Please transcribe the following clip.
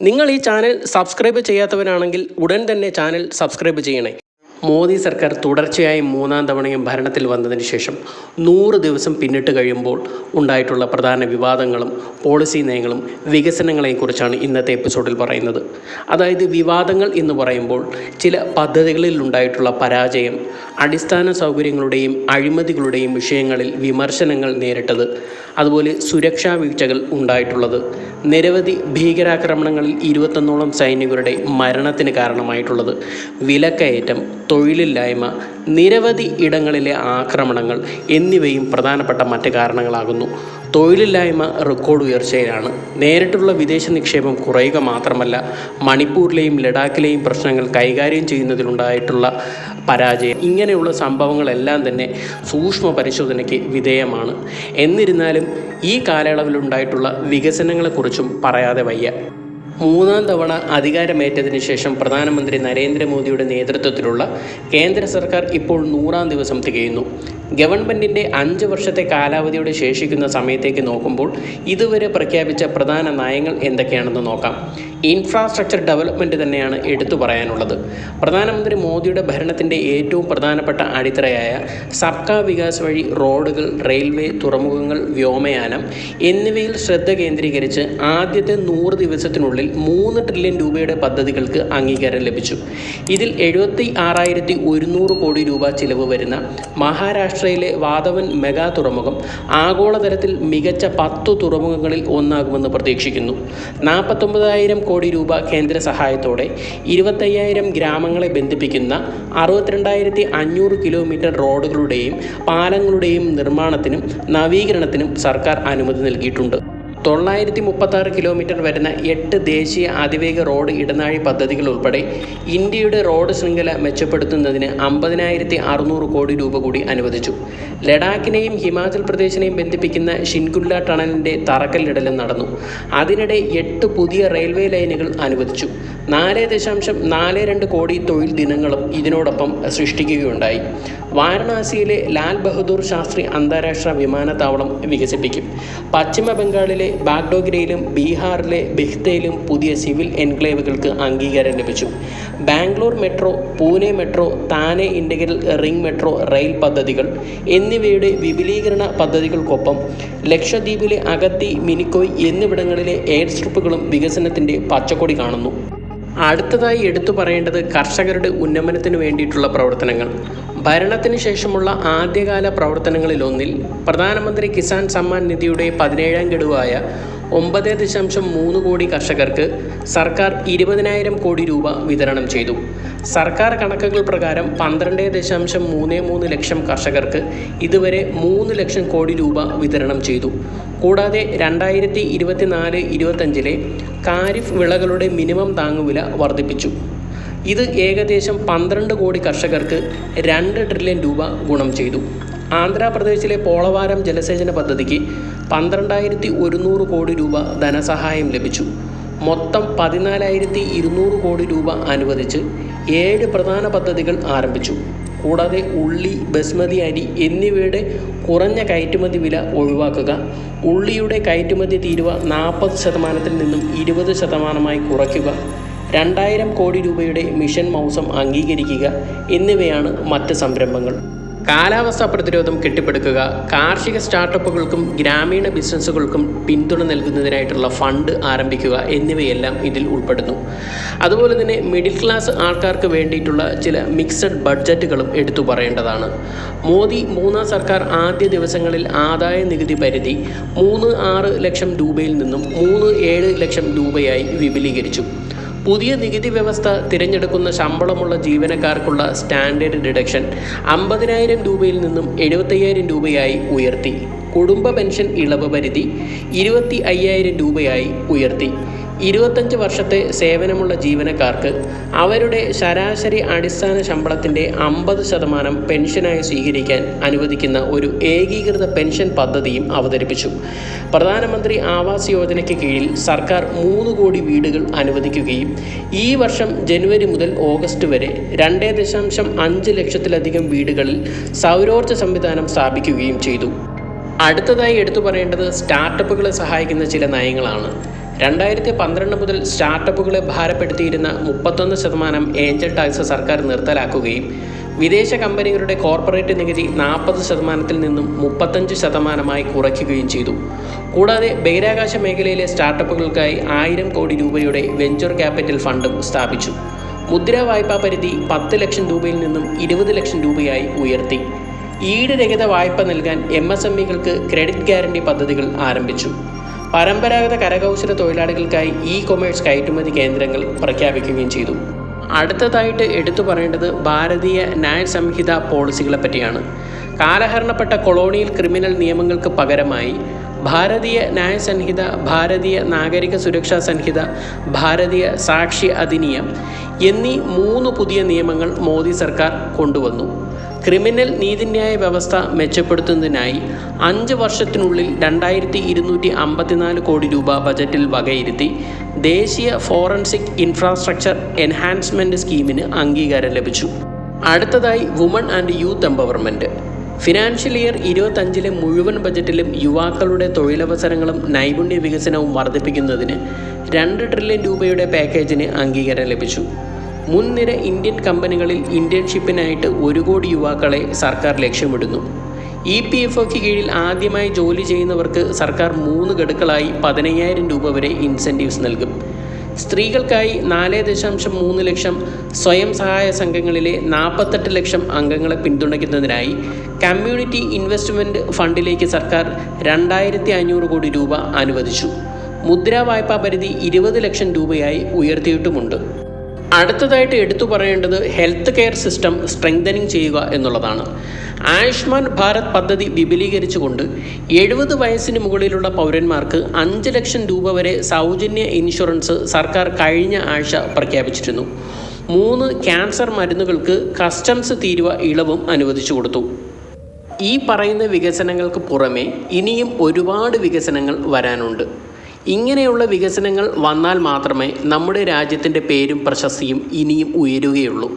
നിങ്ങൾ ഈ channel subscribe ചെയ്യാത്തവരാണെങ്കിൽ ഉടൻ തന്നെ ചാനൽ സബ്സ്ക്രൈബ് ചെയ്യണേ. മോദി സർക്കാർ തുടർച്ചയായി മൂന്നാം തവണയും ഭരണത്തിൽ വന്നതിന് ശേഷം നൂറ് ദിവസം പിന്നിട്ട് കഴിയുമ്പോൾ ഉണ്ടായിട്ടുള്ള പ്രധാന വിവാദങ്ങളും പോളിസി നയങ്ങളും വികസനങ്ങളെക്കുറിച്ചാണ് ഇന്നത്തെ എപ്പിസോഡിൽ പറയുന്നത്. അതായത് വിവാദങ്ങൾ എന്ന് പറയുമ്പോൾ ചില പദ്ധതികളിൽ ഉണ്ടായിട്ടുള്ള പരാജയം അടിസ്ഥാന സൗകര്യങ്ങളുടെയും അഴിമതികളുടെയും വിഷയങ്ങളിൽ വിമർശനങ്ങൾ നേരിട്ടത് അതുപോലെ സുരക്ഷാ വീഴ്ചകൾ ഉണ്ടായിട്ടുള്ളത്. നിരവധി ഭീകരാക്രമണങ്ങളിൽ ഇരുപത്തൊന്നോളം സൈനികരുടെ മരണത്തിന് കാരണമായിട്ടുള്ളത്. വിലക്കയറ്റം തൊഴിലില്ലായ്മ നിരവധി ഇടങ്ങളിലെ ആക്രമണങ്ങൾ എന്നിവയും പ്രധാനപ്പെട്ട മറ്റ് കാരണങ്ങളാകുന്നു. തൊഴിലില്ലായ്മ റെക്കോർഡ് ഉയർച്ചയിലാണ്. നേരിട്ടുള്ള വിദേശ നിക്ഷേപം കുറയുക മാത്രമല്ല മണിപ്പൂരിലെയും ലഡാക്കിലെയും പ്രശ്നങ്ങൾ കൈകാര്യം ചെയ്യുന്നതിലുണ്ടായിട്ടുള്ള പരാജയം. ഇങ്ങനെയുള്ള സംഭവങ്ങളെല്ലാം തന്നെ സൂക്ഷ്മ പരിശോധനയ്ക്ക് വിധേയമാണ്. എന്നിരുന്നാലും ഈ കാലയളവിലുണ്ടായിട്ടുള്ള വികസനങ്ങളെക്കുറിച്ചും പറയാതെ വയ്യ. മൂന്നാം തവണ അധികാരമേറ്റതിന് ശേഷം പ്രധാനമന്ത്രി നരേന്ദ്രമോദിയുടെ നേതൃത്വത്തിലുള്ള കേന്ദ്ര സർക്കാർ ഇപ്പോൾ നൂറാം ദിവസം തികയുന്നു. ഗവൺമെന്റിന്റെ അഞ്ച് വർഷത്തെ കാലാവധിയോടെ ശേഷിക്കുന്ന സമയത്തേക്ക് നോക്കുമ്പോൾ ഇതുവരെ പ്രഖ്യാപിച്ച പ്രധാന നയങ്ങൾ എന്തൊക്കെയാണെന്ന് നോക്കാം. ഇൻഫ്രാസ്ട്രക്ചർ ഡെവലപ്മെന്റ് തന്നെയാണ് എടുത്തു പറയാനുള്ളത്. പ്രധാനമന്ത്രി മോദിയുടെ ഭരണത്തിന്റെ ഏറ്റവും പ്രധാനപ്പെട്ട അടിത്തറയായ സബ്കാ വികാസ് വഴി റോഡുകൾ റെയിൽവേ തുറമുഖങ്ങൾ വ്യോമയാനം എന്നിവയിൽ ശ്രദ്ധ കേന്ദ്രീകരിച്ച് ആദ്യത്തെ നൂറ് ദിവസത്തിനുള്ളിൽ മൂന്ന് ട്രില്യൺ രൂപയുടെ പദ്ധതികൾക്ക് അംഗീകാരം ലഭിച്ചു. ഇതിൽ എഴുപത്തി ആറായിരത്തി ഒരുന്നൂറ് കോടി രൂപ ചിലവ് വരുന്ന മഹാരാഷ്ട്രയിലെ വാതവൻ മെഗാ തുറമുഖം ആഗോളതലത്തിൽ മികച്ച പത്തു തുറമുഖങ്ങളിൽ ഒന്നാകുമെന്ന് പ്രതീക്ഷിക്കുന്നു. നാൽപ്പത്തൊമ്പതായിരം കോടി രൂപ കേന്ദ്ര സഹായത്തോടെ ഇരുപത്തയ്യായിരം ഗ്രാമങ്ങളെ ബന്ധിപ്പിക്കുന്ന അറുപത്തിരണ്ടായിരത്തി അഞ്ഞൂറ് കിലോമീറ്റർ റോഡുകളുടെയും പാലങ്ങളുടെയും നിർമ്മാണത്തിനും നവീകരണത്തിനും സർക്കാർ അനുമതി നൽകിയിട്ടുണ്ട്. തൊള്ളായിരത്തി മുപ്പത്താറ് കിലോമീറ്റർ വരുന്ന എട്ട് ദേശീയ അതിവേഗ റോഡ് ഇടനാഴി പദ്ധതികൾ ഉൾപ്പെടെ ഇന്ത്യയുടെ റോഡ് ശൃംഖല മെച്ചപ്പെടുത്തുന്നതിന് അമ്പതിനായിരത്തി അറുന്നൂറ് കോടി രൂപ കൂടി അനുവദിച്ചു. ലഡാക്കിനെയും ഹിമാചൽ പ്രദേശിനെയും ബന്ധിപ്പിക്കുന്ന ഷിൻകുല്ല ടണലിന്റെ തറക്കല്ലിടലും നടന്നു. അതിനിടെ എട്ട് പുതിയ റെയിൽവേ ലൈനുകൾ അനുവദിച്ചു. നാല് ദശാംശം നാല് രണ്ട് കോടി തൊഴിൽ ദിനങ്ങളും ഇതിനോടൊപ്പം സൃഷ്ടിക്കുകയുണ്ടായി. വാരണാസിയിലെ ലാൽ ബഹദൂർ ശാസ്ത്രി അന്താരാഷ്ട്ര വിമാനത്താവളം വികസിപ്പിക്കും. പശ്ചിമ ബംഗാളിലെ ബാഗ്ഡോഗ്രയിലും ബീഹാറിലെ ബിഹ്തയിലും പുതിയ സിവിൽ എൻക്ലേവുകൾക്ക് അംഗീകാരം ലഭിച്ചു. Bangalore metro Pune metro Thane integral ring metro rail പദ്ധതികൾ എന്നിവയുടെ വിപുലീകരണ പദ്ധതികൾക്കൊപ്പം ലക്ഷദ്വീപിലെ അഗത്തി മിനിക്കോയ് എന്നിവിടങ്ങളിലെ എയർ സ്ട്രിപ്പുകളും വികസനത്തിന്റെ പച്ചക്കൊടി കാണുന്നു. അടുത്തതായി എടുത്തു പറയേണ്ടത് കർഷകരുടെ ഉന്നമനത്തിന് വേണ്ടിയിട്ടുള്ള പ്രവർത്തനങ്ങൾ. ഭരണത്തിന് ശേഷമുള്ള ആദ്യകാല പ്രവർത്തനങ്ങളിലൊന്നിൽ പ്രധാനമന്ത്രി കിസാൻ സമ്മാൻ നിധിയുടെ പതിനേഴാം ഗഡുവായ ഒമ്പത് ദശാംശം മൂന്ന് കോടി കർഷകർക്ക് സർക്കാർ ഇരുപതിനായിരം കോടി രൂപ വിതരണം ചെയ്തു. സർക്കാർ കണക്കുകൾ പ്രകാരം പന്ത്രണ്ട് ദശാംശം മൂന്ന് മൂന്ന് ലക്ഷം കർഷകർക്ക് ഇതുവരെ മൂന്ന് ലക്ഷം കോടി രൂപ വിതരണം ചെയ്തു. കൂടാതെ രണ്ടായിരത്തി ഇരുപത്തിനാല് ഇരുപത്തഞ്ചിലെ കാരിഫ് വിളകളുടെ മിനിമം താങ്ങുവില വർദ്ധിപ്പിച്ചു. ഇത് ഏകദേശം പന്ത്രണ്ട് കോടി കർഷകർക്ക് രണ്ട് ട്രില്യൺ രൂപ ഗുണം ചെയ്തു. ആന്ധ്രാപ്രദേശിലെ പോളവാരം ജലസേചന പദ്ധതിക്ക് പന്ത്രണ്ടായിരത്തി ഒരുന്നൂറ് കോടി രൂപ ധനസഹായം ലഭിച്ചു. മൊത്തം പതിനാലായിരത്തി ഇരുന്നൂറ് കോടി രൂപ അനുവദിച്ച് ഏഴ് പ്രധാന പദ്ധതികൾ ആരംഭിച്ചു. കൂടാതെ ഉള്ളി ബസ്മതി അരി എന്നിവയുടെ കുറഞ്ഞ കയറ്റുമതി വില ഒഴിവാക്കുക. ഉള്ളിയുടെ കയറ്റുമതി തീരുവ നാൽപ്പത് ശതമാനത്തിൽ നിന്നും ഇരുപത് ശതമാനമായി കുറയ്ക്കുക. രണ്ടായിരം കോടി രൂപയുടെ മിഷൻ മൗസം അംഗീകരിക്കുക എന്നിവയാണ് മറ്റ് സംരംഭങ്ങൾ. കാലാവസ്ഥാ പ്രതിരോധം കെട്ടിപ്പടുക്കുക കാർഷിക സ്റ്റാർട്ടപ്പുകൾക്കും ഗ്രാമീണ ബിസിനസ്സുകൾക്കും പിന്തുണ നൽകുന്നതിനായിട്ടുള്ള ഫണ്ട് ആരംഭിക്കുക എന്നിവയെല്ലാം ഇതിൽ ഉൾപ്പെടുന്നു. അതുപോലെ തന്നെ മിഡിൽ ക്ലാസ് ആൾക്കാർക്ക് വേണ്ടിയിട്ടുള്ള ചില മിക്സഡ് ബഡ്ജറ്റുകളും എടുത്തു പറയേണ്ടതാണ്. മോദി മൂന്നാം സർക്കാർ ആദ്യ ദിവസങ്ങളിൽ ആദായ നികുതി പരിധി മൂന്ന് ആറ് ലക്ഷം രൂപയിൽ നിന്നും മൂന്ന് ഏഴ് ലക്ഷം രൂപയായി വിപുലീകരിച്ചു. പുതിയ നികുതി വ്യവസ്ഥ തിരഞ്ഞെടുക്കുന്ന ശമ്പളമുള്ള ജീവനക്കാർക്കുള്ള സ്റ്റാൻഡേർഡ് ഡിഡക്ഷൻ അമ്പതിനായിരം രൂപയിൽ നിന്നും എഴുപത്തയ്യായിരം രൂപയായി ഉയർത്തി. കുടുംബ പെൻഷൻ ഇളവ് പരിധി ഇരുപത്തി അയ്യായിരം രൂപയായി ഉയർത്തി. ഇരുപത്തഞ്ച് വർഷത്തെ സേവനമുള്ള ജീവനക്കാർക്ക് അവരുടെ ശരാശരി അടിസ്ഥാന ശമ്പളത്തിന്റെ അമ്പത് ശതമാനം പെൻഷനായി സ്വീകരിക്കാൻ അനുവദിക്കുന്ന ഒരു ഏകീകൃത പെൻഷൻ പദ്ധതിയും അവതരിപ്പിച്ചു. പ്രധാനമന്ത്രി ആവാസ് യോജനയ്ക്ക് കീഴിൽ സർക്കാർ മൂന്ന് കോടി വീടുകൾ അനുവദിക്കുകയും ഈ വർഷം ജനുവരി മുതൽ ഓഗസ്റ്റ് വരെ രണ്ടേ ദശാംശം അഞ്ച് ലക്ഷത്തിലധികം വീടുകളിൽ സൗരോർജ സംവിധാനം സ്ഥാപിക്കുകയും ചെയ്തു. അടുത്തതായി എടുത്തു പറയേണ്ടത് സ്റ്റാർട്ടപ്പുകളെ സഹായിക്കുന്ന ചില നയങ്ങളാണ്. രണ്ടായിരത്തി പന്ത്രണ്ട് മുതൽ സ്റ്റാർട്ടപ്പുകളെ ഭാരപ്പെടുത്തിയിരുന്ന മുപ്പത്തൊന്ന് ശതമാനം ഏഞ്ചൽ ടാക്സ് സർക്കാർ നിർത്തലാക്കുകയും വിദേശ കമ്പനികളുടെ കോർപ്പറേറ്റ് നികുതി നാൽപ്പത് ശതമാനത്തിൽ നിന്നും മുപ്പത്തഞ്ച് ശതമാനമായി കുറയ്ക്കുകയും ചെയ്തു. കൂടാതെ ബഹിരാകാശ മേഖലയിലെ സ്റ്റാർട്ടപ്പുകൾക്കായി ആയിരം കോടി രൂപയുടെ വെഞ്ചർ ക്യാപിറ്റൽ ഫണ്ടും സ്ഥാപിച്ചു. മുദ്രാ വായ്പാ പരിധി പത്ത് ലക്ഷം രൂപയിൽ നിന്നും ഇരുപത് ലക്ഷം രൂപയായി ഉയർത്തി. ഈട് രഹിത വായ്പ നൽകാൻ എം എസ് എം ഇകൾക്ക് ക്രെഡിറ്റ് ഗ്യാരണ്ടി പദ്ധതികൾ ആരംഭിച്ചു. പരമ്പരാഗത കരകൗശല തൊഴിലാളികൾക്കായി ഇ കൊമേഴ്സ് കയറ്റുമതി കേന്ദ്രങ്ങൾ പ്രഖ്യാപിക്കുകയും ചെയ്തു. അടുത്തതായിട്ട് എടുത്തു പറയേണ്ടത് ഭാരതീയ ന്യായ സംഹിത പോളിസികളെ പറ്റിയാണ്. കാലഹരണപ്പെട്ട കൊളോണിയൽ ക്രിമിനൽ നിയമങ്ങൾക്ക് പകരമായി ഭാരതീയ ന്യായ സംഹിത ഭാരതീയ നാഗരിക സുരക്ഷാ സംഹിത ഭാരതീയ സാക്ഷി അധിനിയം എന്നീ മൂന്ന് പുതിയ നിയമങ്ങൾ മോദി സർക്കാർ കൊണ്ടുവന്നു. ക്രിമിനൽ നീതിന്യായ വ്യവസ്ഥ മെച്ചപ്പെടുത്തുന്നതിനായി അഞ്ച് വർഷത്തിനുള്ളിൽ രണ്ടായിരത്തി ഇരുന്നൂറ്റി അമ്പത്തിനാല് കോടി രൂപ ബജറ്റിൽ വകയിരുത്തി ദേശീയ ഫോറൻസിക് ഇൻഫ്രാസ്ട്രക്ചർ എൻഹാൻസ്മെന്റ് സ്കീമിന് അംഗീകാരം ലഭിച്ചു. അടുത്തതായി woman and youth empowerment financial year ഇരുപത്തഞ്ചിലെ മുഴുവൻ ബജറ്റിലും യുവാക്കളുടെ തൊഴിലവസരങ്ങളും നൈപുണ്യ വികസനവും വർദ്ധിപ്പിക്കുന്നതിന് രണ്ട് ട്രില്യൺ രൂപയുടെ പാക്കേജിന് അംഗീകാരം ലഭിച്ചു. മുൻനിര ഇന്ത്യൻ കമ്പനികളിൽ ഇന്റേൺഷിപ്പിനായിട്ട് ഒരു കോടി യുവാക്കളെ സർക്കാർ ലക്ഷ്യമിടുന്നു. ഇ പി എഫ് ഒക്ക് കീഴിൽ ആദ്യമായി ജോലി ചെയ്യുന്നവർക്ക് സർക്കാർ മൂന്ന് ഗഡുക്കളായി പതിനയ്യായിരം രൂപ വരെ ഇൻസെന്റീവ്സ് നൽകും. സ്ത്രീകൾക്കായി നാല് ദശാംശം മൂന്ന് ലക്ഷം സ്വയം സഹായ സംഘങ്ങളിലെ നാൽപ്പത്തെട്ട് ലക്ഷം അംഗങ്ങളെ പിന്തുണയ്ക്കുന്നതിനായി കമ്മ്യൂണിറ്റി ഇൻവെസ്റ്റ്മെന്റ് ഫണ്ടിലേക്ക് സർക്കാർ രണ്ടായിരത്തി അഞ്ഞൂറ് കോടി രൂപ അനുവദിച്ചു. മുദ്രാ വായ്പാ പരിധി ഇരുപത് ലക്ഷം രൂപയായി ഉയർത്തിയിട്ടുമുണ്ട്. അടുത്തതായിട്ട് എടുത്തു പറയേണ്ടത് ഹെൽത്ത് കെയർ സിസ്റ്റം സ്ട്രെങ്തനിങ് ചെയ്യുക എന്നുള്ളതാണ്. ആയുഷ്മാൻ ഭാരത് പദ്ധതി വിപുലീകരിച്ചുകൊണ്ട് എഴുപത് വയസ്സിന് മുകളിലുള്ള പൗരന്മാർക്ക് അഞ്ച് ലക്ഷം രൂപ വരെ സൗജന്യ ഇൻഷുറൻസ് സർക്കാർ കഴിഞ്ഞ ആഴ്ച പ്രഖ്യാപിച്ചിരുന്നു. മൂന്ന് ക്യാൻസർ മരുന്നുകൾക്ക് കസ്റ്റംസ് തീരുവ ഇളവും അനുവദിച്ചു കൊടുത്തു. ഈ പറയുന്ന വികസനങ്ങൾക്ക് പുറമെ ഇനിയും ഒരുപാട് വികസനങ്ങൾ വരാനുണ്ട്. ഇങ്ങനെയുള്ള വികസനങ്ങൾ വന്നാൽ മാത്രമേ നമ്മുടെ രാജ്യത്തിന്റെ പേരും പ്രശസ്തിയും ഇനിയും ഉയരുകയുള്ളൂ.